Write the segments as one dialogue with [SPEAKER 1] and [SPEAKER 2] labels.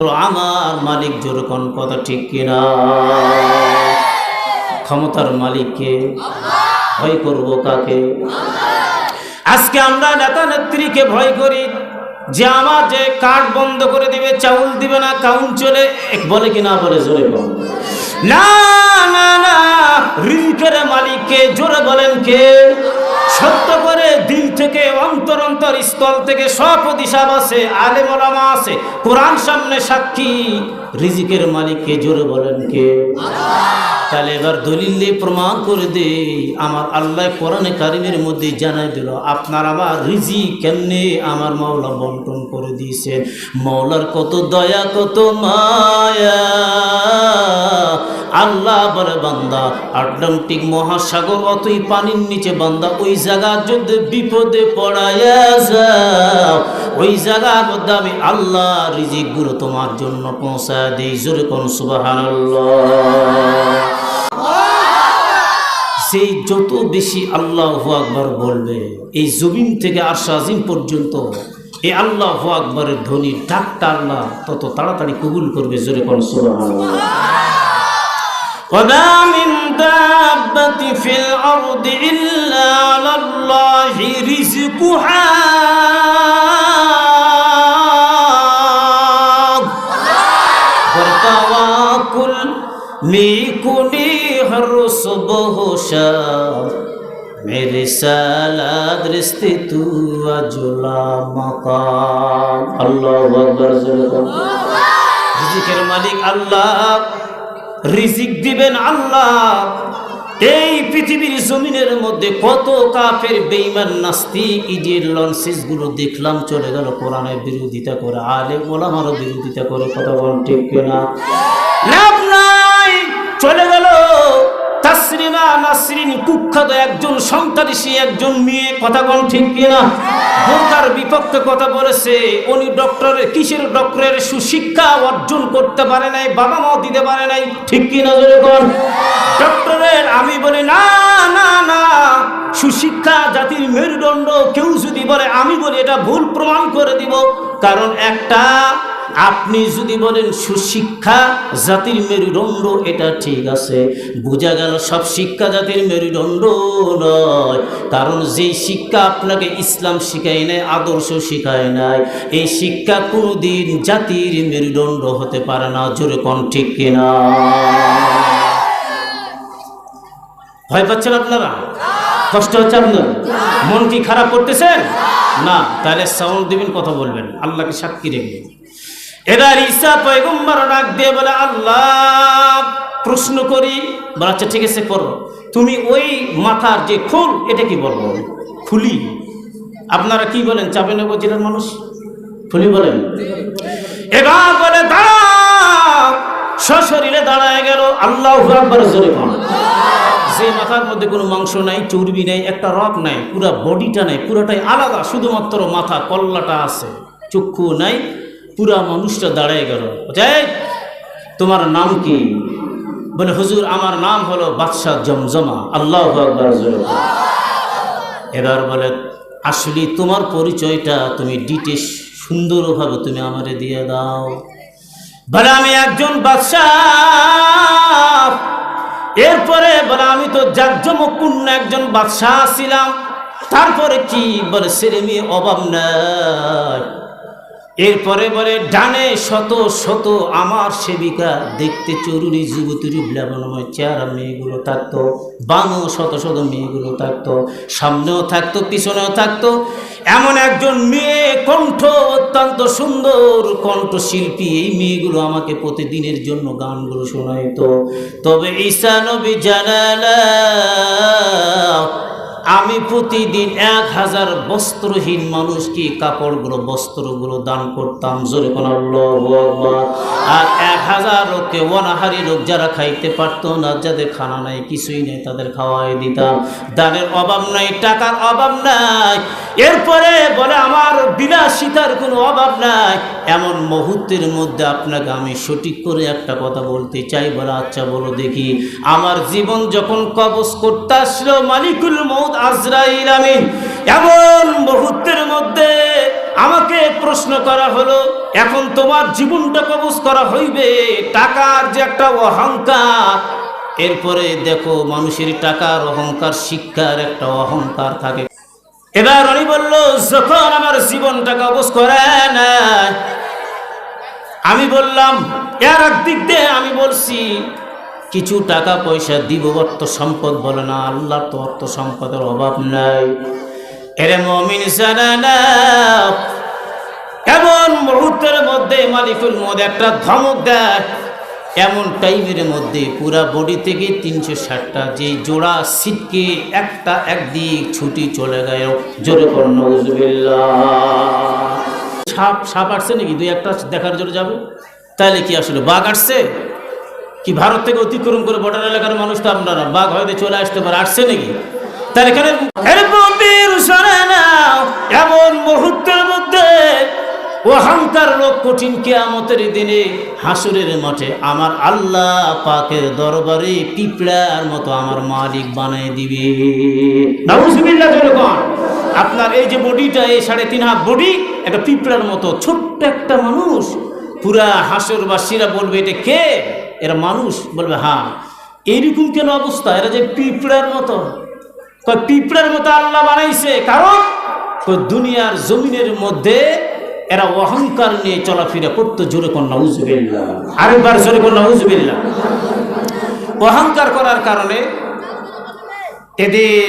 [SPEAKER 1] আমার মালিক যেরকম কথা ঠিক কিনা? ক্ষমতার মালিককে ভয় করব কাকে? আজকে আমরা নেতা নেত্রীকে ভয় করি যে আমার যে কার্ড বন্ধ করে দিবে, চাউল দিবে না কাউন চলে, বলে কি না বলে জোরে বল। না না না রিজিকের মালিককে জোরে বলেন কে? থেকে অন্তর অন্তর স্থল থেকে সব দিশাব আছে আলেমলামা আছে। কোরআন সামনে সাক্ষী। রিজিকের মালিককে জোরে বলেন কে? তাহলে এবার দলিল দিয়ে প্রমাণ করে দে আমার আল্লাহ কোরআনে কারিমের মধ্যে জানাই দিল, আপনার আমার রিজি কেমনে? আমার মাওলা বন্টন করে দিয়েছে। মাওলার কত দয়া, কত মায়া। আল্লাহ বলে, বান্দা, আটলান্টিক মহাসাগর অতই পানির নিচে, বান্দা, ওই জায়গা যদি বিপদে পড়ায়া যাও ওই জায়গার মধ্যে আমি আল্লাহ রিজিকগুলো তোমার জন্য পৌঁছায় দিই জোরে কোন সুবহানাল্লাহ সেই যত বেশি আল্লাহ আকবর বলবে এই জমিন থেকে আরশা আজিম পর্যন্ত এই আল্লাহ আকবরের ধ্বনি ডাকটা আল্লাহ তত তাড়াতাড়ি কবুল করবে জোরে কোন সুবহানাল্লাহ وما من دابة في الأرض إلا على الله رزقها پر تواکل میکنی ہر صبح و شام میرے سالاد رشتے تو اجلا مقام اللہ اکبر রিজিকের মালিক আল্লাহ রিজিক দিবেন আল্লাহ এই পৃথিবীর জমিনের মধ্যে কত কাফের বেইমান নাস্তিক ইডিয়ের লঞ্চেসগুলো দেখলাম, চলে গেল কোরআনের বিরোধিতা করে আলে ওলামারও বিরোধিতা করে, কথা বল ঠিক কিনা? লাভ নাই, চলে গেল তাসরিমা নাসরিন, কুখ্যাত একজন সন্ত্রাসী একজন মেয়ে, কথা বল ঠিক কিনা? বোরকার বিপক্ষে কথা বলেছে, উনি ডক্টরের কিসের ডক্টরের সুশিক্ষা অর্জন করতে পারে নাই বাবা মাও দিতে পারে নাই, ঠিক কিনা জোরে কোন ডক্টরের আমি বলি, না না না, সুশিক্ষা জাতির মেরুদণ্ড, কেউ যদি বলে, আমি বলি, এটা ভুল প্রমাণ করে দিব। কারণ একটা আপনি যদি বলেন সুশিক্ষা জাতির মেরুদণ্ড, এটা ঠিক আছে। বোঝা গেল সব শিক্ষা জাতির মেরুদণ্ড নয়। কারণ যেই শিক্ষা আপনাকে ইসলাম শিখায় নেয় আদর্শ শিখায় নাই, এই শিক্ষা কোনোদিন জাতির মেরুদণ্ড হতে পারে না। জোরে কোন ঠিক কিনা? ভয় পাচ্ছেন আপনারা? কষ্ট হচ্ছে আপনার মন কি খারাপ করতেছেন? না, তাহলে সাউন্ড দিবেন, কথা বলবেন। আল্লাহকে সাক্ষী রেখে। এবার ঈসা পয়গম্বর ডাক দিয়ে বলে, আল্লাহ, প্রশ্ন করি। আচ্ছা ঠিক আছে, করো। তুমি ওই মাথার যে খুল, এটা কি বলব? খুলি। আপনারা কি বলেন চাপেনগর জেলার মানুষ? খুলি বলেন। এবার বলে, দাঁড়াও! সশরীরে দাঁড়ায় গেল আল্লাহ আকবর যে মাথার মধ্যে কোনো মাংস নাই, চর্বি নাই, একটা রক নাই, পুরা বডিটা নাই, পুরাটাই আলাদা, শুধুমাত্র মাথা, কল্লাটা আছে, চক্ষু নাই পুরা মানুষটা দাঁড়ায় গেল। যাই তোমার নাম কি? বলে, হুজুর, আমার নাম হলো বাদশাহ জমজমা। আল্লাহ। এবার বলে, আসলে তোমার পরিচয়টা তুমি ডিটেস সুন্দরভাবে তুমি আমারে দিয়ে দাও। বলে, আমি একজন বাদশাহ। এরপরে বলে, আমি তো জাকজমপূর্ণ একজন বাদশাহ ছিলাম। তারপরে কি? বলে, ছেলে মেয়ে অভাব নাই। এরপরে বলে, ডানে শত শত আমার সেবিকা, দেখতে চরুরি যুবতুরি ব্লাবনময় চেহারা মেয়েগুলো থাকতো বানো শত শত মেয়েগুলো থাকতো, সামনেও থাকতো, পিছনেও থাকতো। এমন একজন মেয়ে কণ্ঠ অত্যন্ত সুন্দর কণ্ঠশিল্পী, এই মেয়েগুলো আমাকে প্রতিদিনের জন্য গানগুলো শোনাইতো। তবে ঈশা নবী জানালা আমি প্রতিদিন এক হাজার বস্ত্রহীন মানুষ মানুষকে কাপড়গুলো, বস্ত্রগুলো দান করতাম? জোরে। আর এক হাজার লোক যারা খাইতে পারতো না, যাদের খানা নাই, কিছুই নেই, তাদের খাওয়াই দিতাম। দানের অভাব নাই, টাকার অভাব নাই। এরপরে বলে, আমার বিলাসিতার কোনো অভাব নাই। এমন মুহূর্তের মধ্যে আপনাকে আমি সঠিক করে একটা কথা বলতে চাই, বলে আচ্ছা বলো দেখি। আমার জীবন যখন কবজ করতে আসলো, মালিকুল মৌত আজরাইল এমন মুহূর্তের মধ্যে আমাকে প্রশ্ন করা হলো, এখন তোমার জীবনটা করা হইবে, টাকার যে একটা অহংকার। এরপরে দেখো মানুষের টাকার অহংকার, শিক্ষার একটা অহংকার থাকে। এবার উনি বলল, যখন আমার জীবনটা কবজ করে না আমি বললাম, এর একদিক দিয়ে আমি বলছি কিছু টাকা পয়সা দিব, অর্থ সম্পদ বলে না আল্লাহর তো অর্থ সম্পদের অভাব নাই। এরে মমিন এমন মুহূর্তের মধ্যে মালিকুল মদ একটা ধমক দেয়। এমন টাইমের মধ্যে পুরা বডি থেকে তিনশো ষাটটা যে জোড়া সিটকে একটা একদিক ছুটি চলে গেল। জোরে করুন সাপ সাপ আসছে নাকি? দুই একটা দেখার জন্য যাবে। তাহলে কি আসলে? বাঘ আসছে? কি ভারত থেকে অতিক্রম করে বর্ডার এলাকার মানুষ তো আপনারা বাঘ হয়তো চলে আসতে পারে, আসছে নাকি? তাহলে এখানে এমন মুহূর্তের মধ্যে অহংকার লোক কঠিন কেয়ামতের দিনে হাসুরের মাঠে আমার আল্লাহ পাকের দরবারে পিঁপড়ার মতো আমার মালিক বানাই দিবে। আপনার এই যে বডিটা, এই সাড়ে তিন হাত বডি, একটা পিঁপড়ার মতো ছোট্ট একটা মানুষ, পুরা হাসরবাসীরা বলবে, এটা কে? এরা মানুষ, বলবে হ্যাঁ। এইরকম কেন অবস্থা? এরা যে পিঁপড়ার মতো। পিঁপড়ার মতো আল্লাহ বানাইছে। কারণ? দুনিয়ার জমিনের মধ্যে এরা অহংকার নিয়ে চলাফেরা করতো, জোরে কন্যা উজবিল্লা আরেকবার জোরে কন্যা উজবিল্লা অহংকার করার কারণে এদের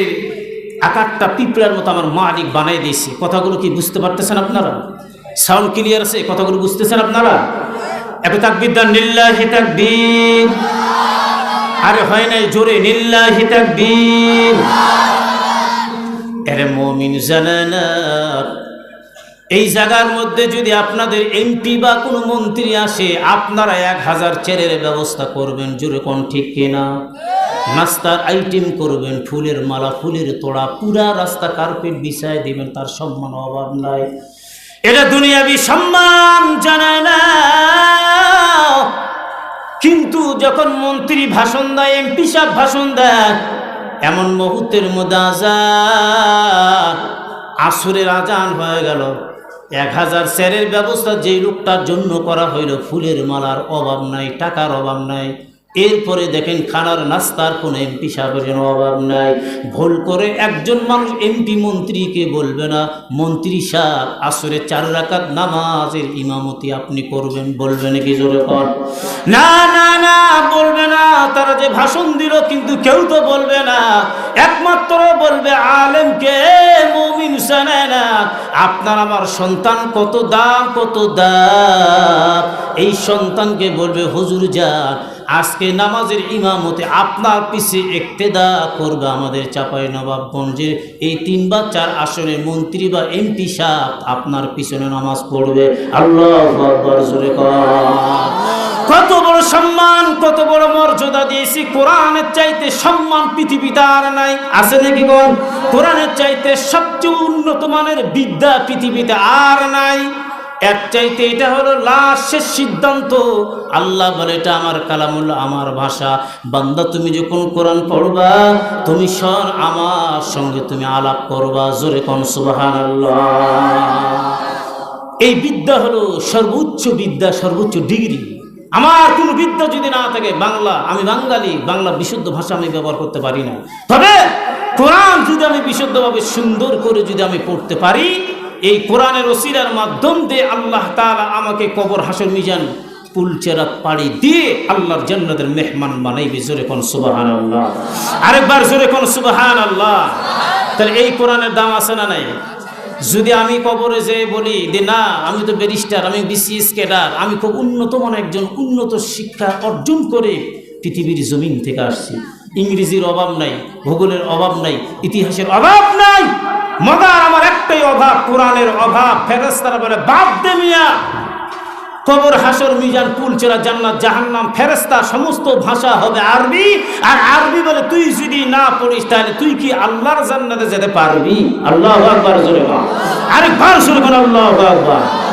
[SPEAKER 1] আকারটা পিঁপড়ার মতো আমার মালিক বানাই দিয়েছে। কথাগুলো কি বুঝতে পারতেছেন আপনারা? সাউন্ড ক্লিয়ার আছে? কথাগুলো বুঝতেছেন আপনারা? এত তাকবির দান নিল্লাহি আরে হয় নাই জোরে, নিল্লাহি তাকবীর। এরে মুমিন জানানা, এই জায়গার মধ্যে যদি আপনাদের এমপি বা কোনো মন্ত্রী আসে, আপনারা এক হাজার চেরের ব্যবস্থা করবেন, জোরে কোন ঠিক কিনা? নাস্তার আইটেম করবেন, ফুলের মালা, ফুলের তোড়া, পুরা রাস্তা কার্পেট বিছায় দিবেন, তার সম্মান অভাব নাই। এটা দুনিয়াবি সম্মান জানায় না। কিন্তু যখন মন্ত্রী ভাষণ দেয়, এমপি সাহেব ভাষণ দেয়, এমন মুহূর্তের মধ্যে আজান আসরের আজান হয়ে গেল। এক হাজার স্যারের ব্যবস্থা যেই লোকটার জন্য করা হইল, ফুলের মালার অভাব নাই, টাকার অভাব নাই। এরপরে দেখেন খানার নাস্তার কোনো এমপি সাহেবের কোনো অভাব নাই। ভুল করে একজন মানুষ এমপি মন্ত্রীকে বলবে না, মন্ত্রী সাহেব, আসরে চার রাকাত নামাজের ইমামতি আপনি করবেন বলবেন কি জোরে কর না না না, বলবে না, তারা যে ভাষণ দিল কিন্তু কেউ তো বলবে না। একমাত্র বলবে আলেমকে মমিন না। আপনার আমার সন্তান কত দাম কত দাম? এই সন্তানকে বলবে, হুজুর যান আজকে নামাজের ইমামতে আপনার পিছে একতেদা করবে আমাদের চাপাই নবাবগঞ্জে। এই তিন বা চার আসনে মন্ত্রী বা এমপি সাহেব আপনার পিছনে নামাজ পড়বে। আল্লাহ কত বড় সম্মান, কত বড় মর্যাদা দিয়েছি। কোরআনের চাইতে সম্মান পৃথিবীতে আর নাই। আছে নাকি বল কোরআনের চাইতে সবচেয়ে উন্নত মানের বিদ্যা পৃথিবীতে আর নাই। এক চাইতে এটা হলো লাশের সিদ্ধান্ত। আল্লাহ বলে, এটা আমার কালামুল আমার ভাষা। বান্দা, তুমি যখন কোরআন পড়বা, তুমি সর আমার সঙ্গে তুমি আলাপ করবা। জোরে কন সুবাহান এই বিদ্যা হলো সর্বোচ্চ বিদ্যা, সর্বোচ্চ ডিগ্রি। আমার কোনো বিদ্যা যদি না থাকে, বাংলা, আমি বাঙালি, বাংলা বিশুদ্ধ ভাষা আমি ব্যবহার করতে পারি না। তবে কোরআন যদি আমি বিশুদ্ধভাবে সুন্দর করে যদি আমি পড়তে পারি এই কোরআনের ওসিলার মাধ্যম দিয়ে আল্লাহ তালা আমাকে কবর হাসর মিজান পুলচেরা পাড়ি দিয়ে আল্লাহর জান্নাতের মেহমান বানাইবে, জোরে কোন সুবাহান আল্লাহ আরেকবার জোরে কোন সুবাহান আল্লাহ তাহলে এই কোরআনের দাম আছে না নাই? যদি আমি কবরে যেয়ে বলি যে না, আমি তো ব্যারিস্টার, আমি বিসিএস ক্যাডার, আমি খুব উন্নত মানে একজন উন্নত শিক্ষা অর্জন করে পৃথিবীর জমিন থেকে আসছি। ইংরেজির অভাব নাই, ভূগোলের অভাব নাই, ইতিহাসের অভাব নাই। মগার আমার একটাই অভাব, কোরআনের অভাব। ফেরেস্তারা বলে, বাদ দে মিয়া। কবর, হাসর, মিজান পুল পুলচেরা জান্নাত, জাহান্নাম ফেরেস্তা সমস্ত ভাষা হবে আরবি। আর আরবি বলে, তুই যদি না পড়িস, তাহলে তুই কি আল্লাহর জান্নাতে যেতে পারবি? আল্লাহ আকবার, জোরে আরেকবার জোরে বল আল্লাহ আকবার।